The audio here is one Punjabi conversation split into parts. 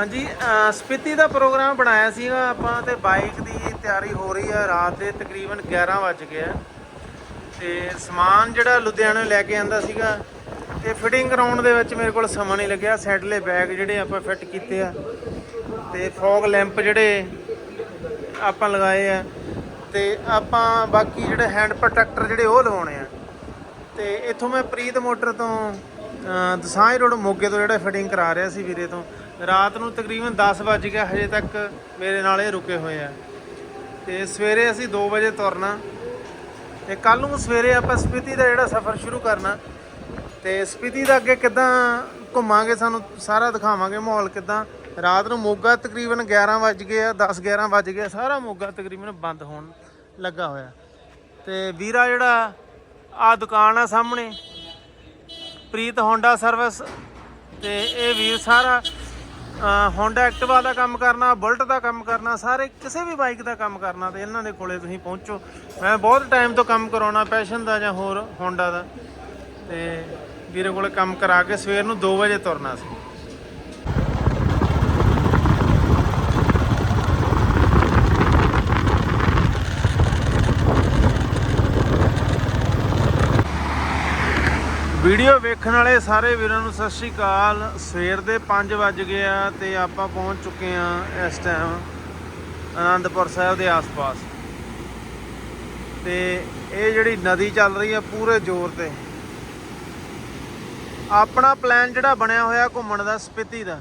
ਹਾਂਜੀ ਅਹ ਸਪੀਤੀ ਦਾ ਪ੍ਰੋਗਰਾਮ ਬਣਾਇਆ ਸੀਗਾ ਆਪਾਂ ਤੇ ਬਾਈਕ ਦੀ ਤਿਆਰੀ ਹੋ ਰਹੀ ਆ ਰਾਤ ਦੇ ਤਕਰੀਬਨ 11 ਵੱਜ ਗਏ ਆ। ਤੇ ਸਮਾਨ ਜਿਹੜਾ ਲੁਧਿਆਣੇ ਲੈ ਕੇ ਆਂਦਾ ਸੀਗਾ ਤੇ ਫਿਟਿੰਗ ਕਰਾਉਣ ਦੇ ਵਿੱਚ ਮੇਰੇ ਕੋਲ ਸਮਾਂ ਨਹੀਂ ਲੱਗਿਆ। ਸੈਟਲੇ ਬੈਗ ਜਿਹੜੇ ਆਪਾਂ ਫਿੱਟ ਕੀਤੇ ਆ ਤੇ ਫੌਗ ਲੈਂਪ ਜਿਹੜੇ ਆਪਾਂ ਲਗਾਏ ਆ ਤੇ ਆਪਾਂ ਬਾਕੀ ਜਿਹੜੇ ਹੈਂਡ ਪ੍ਰੋਟੈਕਟਰ ਜਿਹੜੇ ਉਹ ਲਵਾਉਣੇ ਆ। ਤੇ ਇੱਥੋਂ ਮੈਂ ਪ੍ਰੀਤ ਮੋਟਰ ਤੋਂ ਅਹ, ਰੋਡ ਮੋਗੇ ਤੋਂ ਜਿਹੜਾ ਫਿਟਿੰਗ ਕਰਾ ਰਿਹਾ ਸੀ ਵੀਰੇ ਤੋਂ। ਰਾਤ ਨੂੰ ਤਕਰੀਬਨ 10 ਵੱਜ ਗਿਆ, ਹਜੇ ਤੱਕ ਮੇਰੇ ਨਾਲ ਇਹ ਰੁਕੇ ਹੋਏ ਆ। ਤੇ ਸਵੇਰੇ ਅਸੀਂ 2 ਵਜੇ ਤੁਰਨਾ। ਤੇ ਕੱਲ ਨੂੰ ਸਵੇਰੇ ਆਪਾਂ ਸਪੀਤੀ ਦਾ ਜਿਹੜਾ ਸਫ਼ਰ ਸ਼ੁਰੂ ਕਰਨਾ। ਤੇ ਸਪੀਤੀ ਦਾ ਅੱਗੇ ਕਿੱਦਾਂ ਘੁੰਮਾਂਗੇ ਸਾਨੂੰ ਸਾਰਾ ਦਿਖਾਵਾਂਗੇ ਮਾਹੌਲ ਕਿੱਦਾਂ। ਰਾਤ ਨੂੰ ਮੋਗਾ ਤਕਰੀਬਨ 11 ਵੱਜ ਗਏ ਆ 10 11 ਵੱਜ ਗਏ ਸਾਰਾ ਮੋਗਾ ਤਕਰੀਬਨ ਬੰਦ ਹੋਣ ਲੱਗਾ ਹੋਇਆ। ਤੇ ਵੀਰਾ ਜਿਹੜਾ ਆ ਦੁਕਾਨ ਆ ਸਾਹਮਣੇ, ਪ੍ਰੀਤ ਹੋਂਡਾ ਸਰਵਿਸ। ਤੇ ਇਹ ਵੀਰ ਸਾਰਾ ਹੋਂਡਾ ਐਕਟਿਵਾ ਦਾ ਕੰਮ ਕਰਨਾ ਬੁਲਟ ਦਾ ਕੰਮ ਕਰਨਾ, ਸਾਰੇ ਕਿਸੇ ਵੀ ਬਾਈਕ ਦਾ ਕੰਮ ਕਰਨਾ ਤੇ ਇਹਨਾਂ ਦੇ ਕੋਲੇ ਤੁਸੀਂ ਪਹੁੰਚੋ। ਮੈਂ ਬਹੁਤ ਟਾਈਮ ਤੋਂ ਕੰਮ ਕਰਾਉਣਾ ਪੈਸ਼ਨ ਦਾ ਜਾਂ ਹੋਰ ਹੋਂਡਾ ਦਾ। ਤੇ ਵੀਰੇ ਕੋਲੇ ਕੰਮ ਕਰਾ ਕੇ ਸਵੇਰ ਨੂੰ 2 ਵਜੇ ਤੁਰਨਾ ਸੀ। ਵੀਡੀਓ ਵੇਖਣ ਵਾਲੇ ਸਾਰੇ ਵੀਰਾਂ ਨੂੰ ਸਤਿ ਸ਼੍ਰੀ ਅਕਾਲ। ਸਵੇਰ ਦੇ 5 ਵੱਜ ਗਏ ਆ ਤੇ ਆਪਾਂ ਪਹੁੰਚ ਚੁੱਕੇ ਆ ਇਸ ਟਾਈਮ ਆਨੰਦਪੁਰ ਸਾਹਿਬ ਦੇ ਆਸ-ਪਾਸ। ਤੇ ਇਹ ਜਿਹੜੀ ਨਦੀ ਚੱਲ ਰਹੀ ਆ ਪੂਰੇ ਜ਼ੋਰ ਤੇ। ਆਪਣਾ ਪਲਾਨ ਜਿਹੜਾ ਬਣਿਆ ਹੋਇਆ ਘੁੰਮਣ ਦਾ, ਸਪਿਤੀ ਦਾ।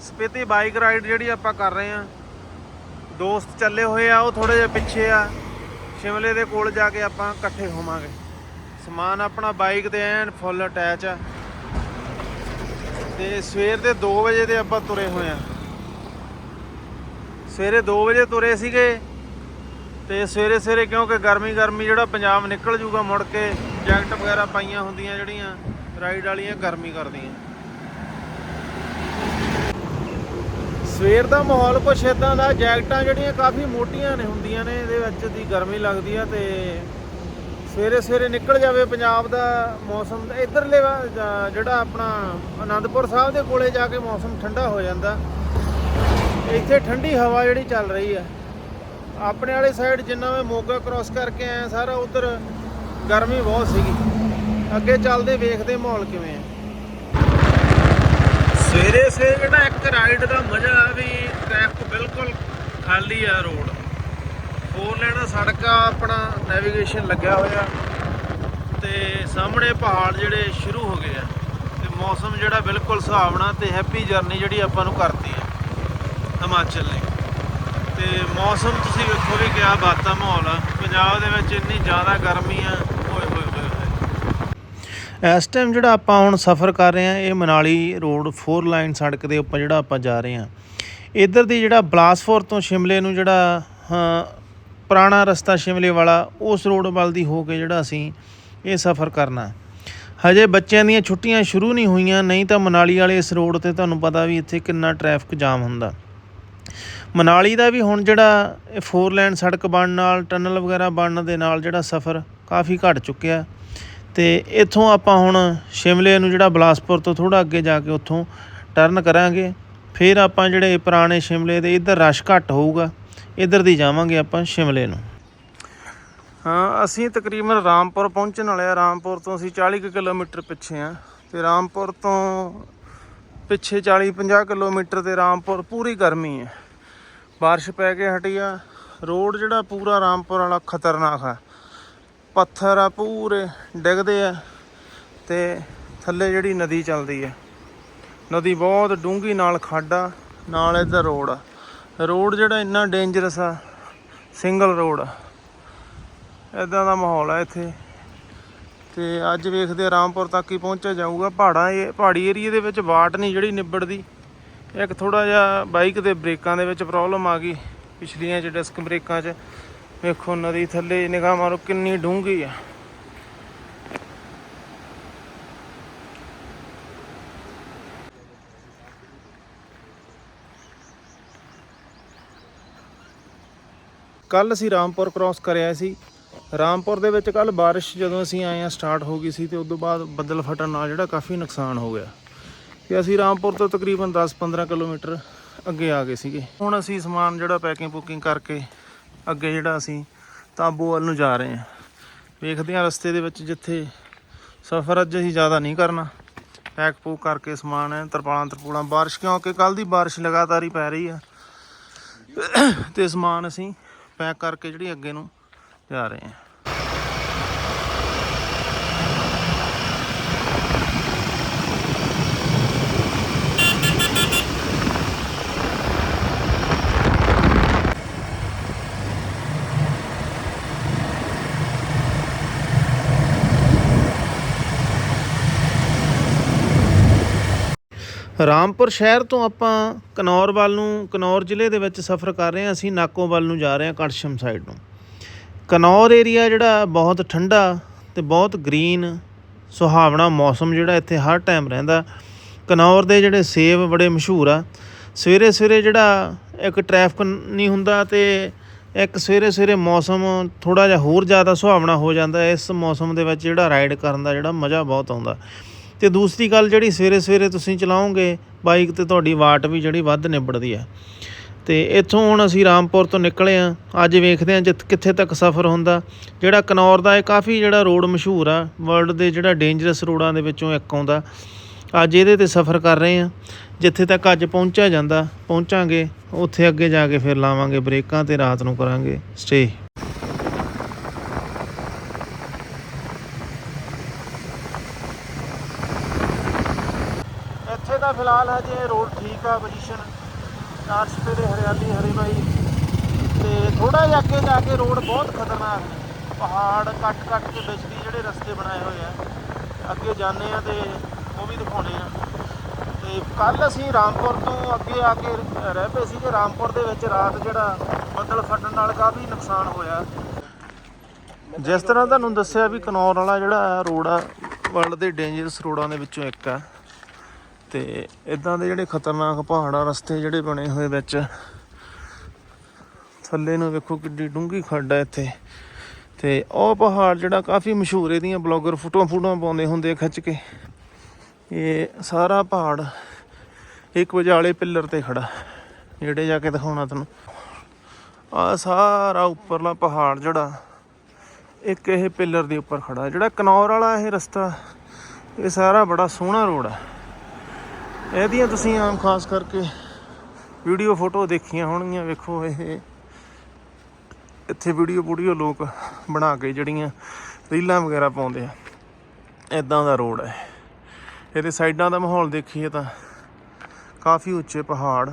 ਸਪਿਤੀ ਬਾਈਕ ਰਾਈਡ ਜਿਹੜੀ ਆਪਾਂ ਕਰ ਰਹੇ ਆ ਦੋਸਤ ਚੱਲੇ ਹੋਏ ਆ, ਉਹ ਥੋੜੇ ਜਿਹਾ ਪਿੱਛੇ ਆ। ਸ਼ਿਮਲੇ ਦੇ ਕੋਲ ਜਾ ਕੇ ਆਪਾਂ ਇਕੱਠੇ ਹੋਵਾਂਗੇ। ਸਮਾਨ ਆਪਣਾ ਬਾਈਕ ਤੇ ਐਨ ਫੁੱਲ ਅਟੈਚ ਆ। ਤੇ ਸਵੇਰ ਦੇ 2 ਵਜੇ ਦੇ ਆਪਾਂ ਤੁਰੇ ਹੋਏ ਆ। ਸਵੇਰੇ 2 ਵਜੇ ਤੁਰੇ ਸੀਗੇ ਤੇ ਸਵੇਰੇ ਸਵੇਰੇ ਕਿਉਂਕਿ ਗਰਮੀ ਗਰਮੀ ਜਿਹੜਾ ਪੰਜਾਬ ਨਿਕਲ ਜੂਗਾ ਮੁੜ ਕੇ, ਜੈਕਟ ਵਗੈਰਾ ਪਾਈਆਂ ਹੁੰਦੀਆਂ ਜਿਹੜੀਆਂ, ਰਾਈਡ ਵਾਲੀਆਂ ਗਰਮੀ ਕਰਦੀਆਂ। ਸਵੇਰ ਦਾ ਮਾਹੌਲ ਕੁਛ ਇਦਾਂ ਦਾ, ਜੈਕਟਾਂ ਜਿਹੜੀਆਂ ਕਾਫੀ ਮੋਟੀਆਂ ਨੇ ਹੁੰਦੀਆਂ ਨੇ, ਇਹਦੇ ਵਿੱਚ ਦੀ ਗਰਮੀ ਲੱਗਦੀ ਆ ਤੇ ਸਵੇਰੇ ਸਵੇਰੇ ਨਿਕਲ ਜਾਵੇ ਪੰਜਾਬ ਦਾ ਮੌਸਮ ਇਧਰਲੇ ਜਿਹੜਾ ਆਪਣਾ ਆਨੰਦਪੁਰ ਸਾਹਿਬ ਦੇ ਕੋਲੇ ਜਾ ਕੇ ਮੌਸਮ ਠੰਡਾ ਹੋ ਜਾਂਦਾ। ਇੱਥੇ ਠੰਡੀ ਹਵਾ ਜਿਹੜੀ ਚੱਲ ਰਹੀ ਹੈ ਆਪਣੇ ਵਾਲੇ ਸਾਈਡ ਜਿੰਨਾ ਮੈਂ ਮੋਗਾ ਕ੍ਰਾਸ ਕਰਕੇ ਆਇਆ, ਸਾਰਾ ਉਧਰ ਗਰਮੀ ਬਹੁਤ ਸੀਗੀ। ਅੱਗੇ ਚੱਲਦੇ ਵੇਖਦੇ ਮਾਹੌਲ ਕਿਵੇਂ ਹੈ ਸਵੇਰੇ ਸਵੇਰੇ ਜਿਹੜਾ ਇੱਕ ਰਾਈਡ ਦਾ ਮਜ਼ਾ ਵੀ ਟ੍ਰੈਫਿਕ ਬਿਲਕੁਲ ਖਾਲੀ ਆ ਰੋਡ ਫੋਰ ਲੈਣਾ ਸੜਕ ਆ ਆਪਣਾ ਨੈਵੀਗੇਸ਼ਨ ਲੱਗਿਆ ਹੋਇਆ। ਤੇ ਸਾਹਮਣੇ ਪਹਾੜ ਜਿਹੜੇ ਸ਼ੁਰੂ ਹੋ ਗਏ ਆ। ਤੇ ਮੌਸਮ ਜਿਹੜਾ ਬਿਲਕੁਲ ਸੁਹਾਵਣਾ ਤੇ ਹੈਪੀ ਜਰਨੀ ਜਿਹੜੀ ਆਪਾਂ ਨੂੰ ਕਰਤੀ ਆ ਹਿਮਾਚਲ ਨੇ। ਤੇ ਮੌਸਮ ਤੁਸੀਂ ਵੇਖੋ ਵੀ ਕਿਆ ਬਾਤਾਂ ਮਾਹੌਲ ਆ। ਪੰਜਾਬ ਦੇ ਵਿੱਚ ਇੰਨੀ ਜ਼ਿਆਦਾ ਗਰਮੀ ਆ। ਓਏ ਹੋਏ ਹੋਏ ਹੋਏ ਇਸ ਟਾਈਮ ਜਿਹੜਾ ਆਪਾਂ ਹੁਣ ਸਫ਼ਰ ਕਰ ਰਹੇ ਆ ਇਹ ਮਨਾਲੀ ਰੋਡ 4 ਲਾਈਨ ਸੜਕ ਦੇ ਉੱਪਰ ਜਿਹੜਾ ਆਪਾਂ ਜਾ ਰਹੇ ਆ। ਇੱਧਰ ਦੀ ਜਿਹੜਾ ਬਲਾਸਪੁਰ ਤੋਂ ਸ਼ਿਮਲੇ ਨੂੰ ਜਿਹੜਾ ਹਾਂ, ਪੁਰਾਣਾ ਰਸਤਾ ਸ਼ਿਮਲੇ ਵਾਲਾ ਉਸ ਰੋਡ ਵੱਲ ਦੀ ਹੋ ਕੇ ਜਿਹੜਾ ਅਸੀਂ ਇਹ ਸਫ਼ਰ ਕਰਨਾ ਹਜੇ ਬੱਚਿਆਂ ਦੀਆਂ ਛੁੱਟੀਆਂ ਸ਼ੁਰੂ ਨਹੀਂ ਹੋਈਆਂ, ਨਹੀਂ ਤਾਂ ਮਨਾਲੀ ਵਾਲੇ ਇਸ ਰੋਡ ਤੇ ਤੁਹਾਨੂੰ ਪਤਾ ਵੀ ਇੱਥੇ ਕਿੰਨਾ ਟ੍ਰੈਫਿਕ ਜਾਮ ਹੁੰਦਾ। ਮਨਾਲੀ ਦਾ ਵੀ ਹੁਣ ਜਿਹੜਾ ਇਹ 4 ਲਾਈਨ ਸੜਕ ਬਣਨ ਨਾਲ ਟਨਲ ਵਗੈਰਾ ਬਣਨ ਦੇ ਨਾਲ ਜਿਹੜਾ ਸਫ਼ਰ ਕਾਫੀ ਘਟ ਚੁੱਕਿਆ। ਤੇ ਇੱਥੋਂ ਆਪਾਂ ਹੁਣ ਸ਼ਿਮਲੇ ਨੂੰ ਜਿਹੜਾ ਬਲਾਸਪੁਰ ਤੋਂ ਥੋੜਾ ਅੱਗੇ ਜਾ ਕੇ ਉੱਥੋਂ ਟਰਨ ਕਰਾਂਗੇ। ਫਿਰ ਆਪਾਂ ਜਿਹੜੇ ਪੁਰਾਣੇ ਸ਼ਿਮਲੇ ਦੇ ਇੱਧਰ ਰਸ਼ ਘੱਟ ਹੋਊਗਾ। ਇੱਧਰ ਦੀ ਜਾਵਾਂਗੇ ਆਪਾਂ ਸ਼ਿਮਲੇ ਨੂੰ। ਹਾਂ, ਅਸੀਂ ਤਕਰੀਬਨ ਰਾਮਪੁਰ ਪਹੁੰਚਣ ਵਾਲੇ ਆ ਰਾਮਪੁਰ ਤੋਂ ਅਸੀਂ 40 ਕੁ ਕਿਲੋਮੀਟਰ ਪਿੱਛੇ ਆ ਤੇ ਰਾਮਪੁਰ ਤੋਂ ਪਿੱਛੇ 40 50 ਕਿਲੋਮੀਟਰ ਤੇ ਰਾਮਪੁਰ ਪੂਰੀ ਗਰਮੀ ਹੈ। ਬਾਰਿਸ਼ ਪੈ ਕੇ ਹਟੀ ਆ। ਰੋਡ ਜਿਹੜਾ ਪੂਰਾ ਰਾਮਪੁਰ ਵਾਲਾ ਖਤਰਨਾਕ ਆ। ਪੱਥਰ ਆ ਪੂਰੇ, ਡਿੱਗਦੇ ਆ ਤੇ ਥੱਲੇ ਜਿਹੜੀ ਨਦੀ ਚੱਲਦੀ ਆ ਨਦੀ ਬਹੁਤ ਡੂੰਘੀ ਨਾਲ ਖੱਡ ਆ, ਨਾਲ ਇੱਧਰ ਰੋਡ ਆ। ਰੋਡ ਜਿਹੜਾ ਇੰਨਾ ਡੇਂਜਰਸ ਆ ਸਿੰਗਲ ਰੋਡ ਆ। ਇਦਾਂ ਦਾ ਮਾਹੌਲ ਆ ਇੱਥੇ। ਤੇ ਅੱਜ ਵੇਖਦੇ ਰਾਮਪੁਰ ਤੱਕ ਹੀ ਪਹੁੰਚਿਆ ਜਾਊਗਾ। ਪਹਾੜਾਂ ਇਹ ਪਹਾੜੀ ਏਰੀਏ ਦੇ ਵਿੱਚ ਵਾਟ ਨਹੀਂ ਜਿਹੜੀ ਨਿਬੜਦੀ। ਇੱਕ ਥੋੜਾ ਜਿਹਾ ਬਾਈਕ ਦੇ ਬ੍ਰੇਕਾਂ ਦੇ ਵਿੱਚ ਪ੍ਰੋਬਲਮ ਆ ਗਈ ਪਿਛਲੀਆਂ ਚ ਡਿਸਕ ਬ੍ਰੇਕਾਂ 'ਚ। ਵੇਖੋ ਨਦੀ ਥੱਲੇ ਨਿਗਾਹ ਮਾਰੋ ਕਿੰਨੀ ਡੂੰਘੀ ਆ। ਕੱਲ ਅਸੀਂ ਰਾਮਪੁਰ ਕ੍ਰਾਸ ਕਰਿਆ ਸੀ। ਰਾਮਪੁਰ ਦੇ ਵਿੱਚ ਕੱਲ ਬਾਰਿਸ਼ ਜਦੋਂ ਅਸੀਂ ਆਏ ਆ ਸਟਾਰਟ ਹੋ ਗਈ ਸੀ ਤੇ ਉਸ ਤੋਂ ਬਾਅਦ ਬੱਦਲ ਫਟਣ ਨਾਲ ਜਿਹੜਾ ਕਾਫੀ ਨੁਕਸਾਨ ਹੋ ਗਿਆ। ਤੇ ਅਸੀਂ ਰਾਮਪੁਰ ਤੋਂ ਤਕਰੀਬਨ 10-15 ਕਿਲੋਮੀਟਰ ਅੱਗੇ ਆ ਗਏ ਸੀਗੇ। ਹੁਣ ਅਸੀਂ ਸਮਾਨ ਜਿਹੜਾ ਪੈਕਿੰਗ ਪੁਕਿੰਗ ਕਰਕੇ ਅੱਗੇ ਜਿਹੜਾ ਅਸੀਂ ਤਾਂਬੂ ਵੱਲ ਨੂੰ ਜਾ ਰਹੇ ਹਾਂ। ਵੇਖਦੇ ਹਾਂ ਰਸਤੇ ਦੇ ਵਿੱਚ ਜਿੱਥੇ ਸਫ਼ਰ ਅੱਜ ਅਸੀਂ ਜ਼ਿਆਦਾ ਨਹੀਂ ਕਰਨਾ। ਪੈਕ ਪੂਕ ਕਰਕੇ ਸਮਾਨ ਹੈ, ਤਰਪਾਲਾਂ ਤਰਪੂਲਾਂ। ਬਾਰਿਸ਼ ਕਿਉਂਕਿ ਕੱਲ ਦੀ ਬਾਰਿਸ਼ ਲਗਾਤਾਰ ਹੀ ਪੈ ਰਹੀ ਆ। ਤੇ ਸਮਾਨ ਅਸੀਂ ਪੈਕ ਕਰਕੇ ਜਿਹੜੀ ਅੱਗੇ ਨੂੰ ਜਾ ਰਹੇ ਹਾਂ। ਰਾਮਪੁਰ ਸ਼ਹਿਰ ਤੋਂ ਆਪਾਂ ਕਨੌਰ ਵੱਲ ਨੂੰ, ਕਨੌਰ ਜ਼ਿਲ੍ਹੇ ਦੇ ਵਿੱਚ ਸਫ਼ਰ ਕਰ ਰਹੇ ਹਾਂ, ਅਸੀਂ ਨਾਕੋ ਵੱਲ ਨੂੰ ਜਾ ਰਹੇ ਹਾਂ ਕੜਸ਼ਮ ਸਾਈਡ ਨੂੰ। ਕਨੌਰ ਏਰੀਆ ਜਿਹੜਾ ਬਹੁਤ ਠੰਡਾ ਤੇ ਬਹੁਤ ਗ੍ਰੀਨ ਸੁਹਾਵਣਾ ਮੌਸਮ ਜਿਹੜਾ ਇੱਥੇ ਹਰ ਟਾਈਮ ਰਹਿੰਦਾ। ਕਨੌਰ ਦੇ ਜਿਹੜੇ ਸੇਬ ਬੜੇ ਮਸ਼ਹੂਰ ਆ। ਸਵੇਰੇ ਸਵੇਰੇ ਜਿਹੜਾ ਇੱਕ ਟ੍ਰੈਫਿਕ ਨਹੀਂ ਹੁੰਦਾ ਤੇ ਇੱਕ ਸਵੇਰੇ ਸਵੇਰੇ ਮੌਸਮ ਥੋੜਾ ਜਿਹਾ ਹੋਰ ਜ਼ਿਆਦਾ ਸੁਹਾਵਣਾ ਹੋ ਜਾਂਦਾ। ਇਸ ਮੌਸਮ ਦੇ ਵਿੱਚ ਜਿਹੜਾ ਰਾਈਡ ਕਰਨ ਦਾ ਜਿਹੜਾ ਮਜ਼ਾ ਬਹੁਤ ਆਉਂਦਾ। ਤੇ ਦੂਸਰੀ ਗੱਲ ਜਿਹੜੀ ਸਵੇਰੇ ਸਵੇਰੇ ਤੁਸੀਂ ਚਲਾਓਗੇ ਬਾਈਕ ਤੇ ਤੁਹਾਡੀ ਵਾਟ ਵੀ ਜਿਹੜੀ ਵੱਧ ਨਿਬੜਦੀ ਹੈ। ਤੇ ਇੱਥੋਂ ਹੁਣ ਅਸੀਂ ਰਾਮਪੁਰ ਤੋਂ ਨਿਕਲੇ ਆ ਅੱਜ ਵੇਖਦੇ ਆ ਜਿੱਥ, ਕਿੱਥੇ ਤੱਕ ਸਫ਼ਰ ਹੁੰਦਾ। ਜਿਹੜਾ ਕਨੌਰ ਦਾ ਇਹ ਕਾਫੀ ਜਿਹੜਾ ਰੋਡ ਮਸ਼ਹੂਰ ਆ, ਵਰਲਡ ਦੇ ਜਿਹੜਾ ਡੇਂਜਰਸ ਰੋਡਾਂ ਦੇ ਵਿੱਚੋਂ ਇੱਕ ਆਉਂਦਾ। ਅੱਜ ਇਹਦੇ ਤੇ ਸਫ਼ਰ ਕਰ ਰਹੇ ਆ ਜਿੱਥੇ ਤੱਕ ਅੱਜ ਪਹੁੰਚਿਆ ਜਾਂਦਾ, ਪਹੁੰਚਾਂਗੇ, ਉੱਥੇ ਅੱਗੇ ਜਾ ਕੇ ਫਿਰ ਲਾਵਾਂਗੇ ਬ੍ਰੇਕਾਂ ਤੇ ਰਾਤ ਨੂੰ ਕਰਾਂਗੇ। ਸਟੇ ਇੱਥੇ ਤਾਂ ਫਿਲਹਾਲ ਹਜੇ ਰੋਡ ਠੀਕ ਆ ਪੋਜੀਸ਼ਨ ਚਾਰ ਸਪੇਰੇ ਹਰਿਆਲੀ ਹਰੀ ਬਾਈ ਤੇ ਥੋੜਾ ਜਿਹਾ ਅੱਗੇ ਜਾ ਕੇ ਰੋਡ ਬਹੁਤ ਖਤਰਨਾਕ ਨੇ ਪਹਾੜ ਕੱਟ ਕੱਟ ਕੇ ਵਿੱਚ ਦੀ ਜਿਹੜੇ ਰਸਤੇ ਬਣਾਏ ਹੋਏ ਆ, ਅੱਗੇ ਜਾਂਦੇ ਆ ਤੇ ਉਹ ਵੀ ਦਿਖਾਉਣੇ ਆ। ਤੇ ਕੱਲ ਅਸੀਂ ਰਾਮਪੁਰ ਤੋਂ ਅੱਗੇ ਆ ਕੇ ਰਹਿ ਪਏ ਸੀਗੇ। ਰਾਮਪੁਰ ਦੇ ਵਿੱਚ ਰਾਤ ਜਿਹੜਾ ਬੱਦਲ ਫਟਣ ਨਾਲ ਕਾਫੀ ਨੁਕਸਾਨ ਹੋਇਆ। ਜਿਸ ਤਰ੍ਹਾਂ ਤੁਹਾਨੂੰ ਦੱਸਿਆ ਵੀ ਕਨੌਰ ਵਾਲਾ ਜਿਹੜਾ ਰੋਡ ਆ ਵਰਲਡ ਦੇ ਡੇਂਜਰਸ ਰੋਡਾਂ ਦੇ ਵਿੱਚੋਂ ਇੱਕ ਆ। ਤੇ ਇਦਾਂ ਦੇ ਜਿਹੜੇ ਖਤਰਨਾਕ ਪਹਾੜਾਂ ਰਸਤੇ ਜਿਹੜੇ ਬਣੇ ਹੋਏ ਵਿੱਚ, ਥੱਲੇ ਨੂੰ ਵੇਖੋ ਕਿੱਡੀ ਡੂੰਘੀ ਖੱਡ ਹੈ ਇੱਥੇ। ਤੇ ਉਹ ਪਹਾੜ ਜਿਹੜਾ ਕਾਫੀ ਮਸ਼ਹੂਰ ਇਹਦੀਆਂ ਬਲੌਗਰ ਫੋਟੋਆਂ ਫੋਟੋਆਂ ਪਾਉਂਦੇ ਹੁੰਦੇ ਆ ਖਿੱਚ ਕੇ। ਇਹ ਸਾਰਾ ਪਹਾੜ ਇੱਕ ਵਿਚਾਲੇ ਪਿੱਲਰ ਤੇ ਖੜਾ ਜਿਹੜੇ ਜਾ ਕੇ ਦਿਖਾਉਣਾ ਤੁਹਾਨੂੰ ਆ ਸਾਰਾ ਉੱਪਰਲਾ ਪਹਾੜ ਜਿਹੜਾ, ਇੱਕ ਇਹ ਪਿੱਲਰ ਦੇ ਉੱਪਰ ਖੜਾ, ਜਿਹੜਾ ਕਨੌਰ ਵਾਲਾ ਇਹ ਰਸਤਾ, ਇਹ ਸਾਰਾ ਬੜਾ ਸੋਹਣਾ ਰੋਡ ਹੈ ਇਹਦੀਆਂ ਤੁਸੀਂ ਆਮ ਖਾਸ ਕਰਕੇ ਵੀਡੀਓ ਫੋਟੋ ਦੇਖੀਆਂ ਹੋਣਗੀਆਂ, ਵੇਖੋ ਇਹ। ਇੱਥੇ ਵੀਡੀਓ ਵੀਡੀਓ ਲੋਕ ਬਣਾ ਕੇ ਜਿਹੜੀਆਂ ਰੀਲਾਂ ਵਗੈਰਾ ਪਾਉਂਦੇ ਆ ਇਦਾਂ ਦਾ ਰੋਡ ਹੈ ਇਹਦੇ ਸਾਈਡਾਂ ਦਾ ਮਾਹੌਲ ਦੇਖੀਏ ਤਾਂ ਕਾਫੀ ਉੱਚੇ ਪਹਾੜ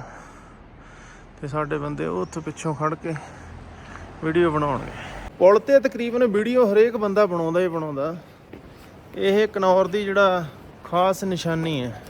ਤੇ ਸਾਡੇ ਬੰਦੇ ਉਹ ਉੱਥੇ ਪਿੱਛੋਂ ਖੜ ਕੇ ਵੀਡੀਓ ਬਣਾਉਣਗੇ। ਪੁਲ ਤੇ ਤਕਰੀਬਨ ਵੀਡੀਓ ਹਰੇਕ ਬੰਦਾ ਬਣਾਉਂਦਾ ਹੀ ਬਣਾਉਂਦਾ। ਇਹ ਕਨੌਰ ਦੀ ਜਿਹੜਾ ਖਾਸ ਨਿਸ਼ਾਨੀ ਹੈ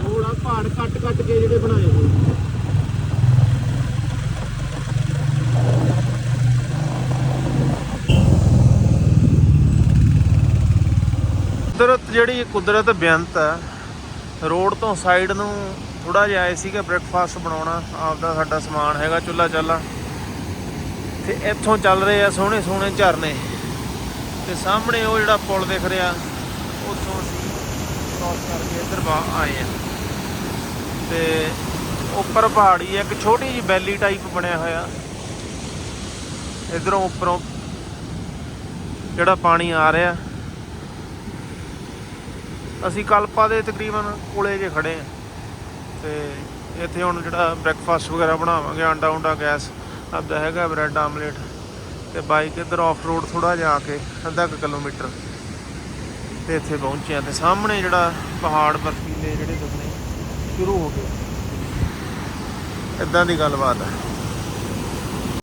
ਥੋੜਾ ਪਹਾੜ ਕੱਟ ਕੱਟ ਕੇ ਜਿਹੜੇ ਬਣਾਏ ਹੋਏ ਕੁਦਰਤ ਜਿਹੜੀ, ਕੁਦਰਤ ਬੇਅੰਤ ਆ। ਰੋਡ ਤੋਂ ਸਾਈਡ ਨੂੰ ਥੋੜਾ ਜਿਹਾ ਆਏ ਸੀਗਾ ਬ੍ਰੇਕਫਾਸਟ ਬਣਾਉਣਾ, ਆਪਦਾ ਸਾਡਾ ਸਮਾਨ ਹੈਗਾ ਚੁੱਲਾ ਚਾਲਾ। ਤੇ ਇੱਥੋਂ ਚੱਲ ਰਹੇ ਆ ਸੋਹਣੇ ਸੋਹਣੇ ਝਰਨੇ। ਤੇ ਸਾਹਮਣੇ ਉਹ ਜਿਹੜਾ ਪੁਲ ਦਿਖ ਰਿਹਾ, ਉੱਥੋਂ ਅਸੀਂ ਕ੍ਰਾਸ ਕਰਕੇ ਇੱਧਰ ਬਾ ਆਏ ਆ। ਤੇ ਉੱਪਰ ਪਹਾੜੀ ਹੈ ਇੱਕ ਛੋਟੀ ਜਿਹੀ ਵੈਲੀ ਟਾਈਪ ਬਣਿਆ ਹੋਇਆ। ਇਧਰੋਂ ਉੱਪਰੋਂ ਜਿਹੜਾ ਪਾਣੀ ਆ ਰਿਹਾ। ਅਸੀਂ ਕਲਪਾ ਦੇ ਤਕਰੀਬਨ ਕੋਲੇ ਜੇ ਖੜੇ ਆ। ਤੇ ਇੱਥੇ ਹੁਣ ਜਿਹੜਾ ਬ੍ਰੈਕਫਾਸਟ ਵਗੈਰਾ ਬਣਾਵਾਂਗੇ ਆਂਡਾ ਉਂਡਾ, ਗੈਸ, ਆਪਦਾ ਹੈਗਾ ਬ੍ਰੈਡ ਆਮਲੇਟ ਤੇ ਬਾਈਕ ਇੱਧਰ ਆਫ ਰੋਡ ਥੋੜਾ ਜਿਹਾ ਆ ਕੇ ਅੱਧਾ ਕੁ ਕਿਲੋਮੀਟਰ ਤੇ ਇੱਥੇ ਪਹੁੰਚੇ ਆ। ਤੇ ਸਾਹਮਣੇ ਜਿਹੜਾ ਪਹਾੜ ਬਰਫੀਲੇ ਜਿਹੜੇ ਦਿਖਣੇ ਸ਼ੁਰੂ ਹੋ ਗਏ। ਇਦਾਂ ਦੀ ਗੱਲਬਾਤ ਹੈ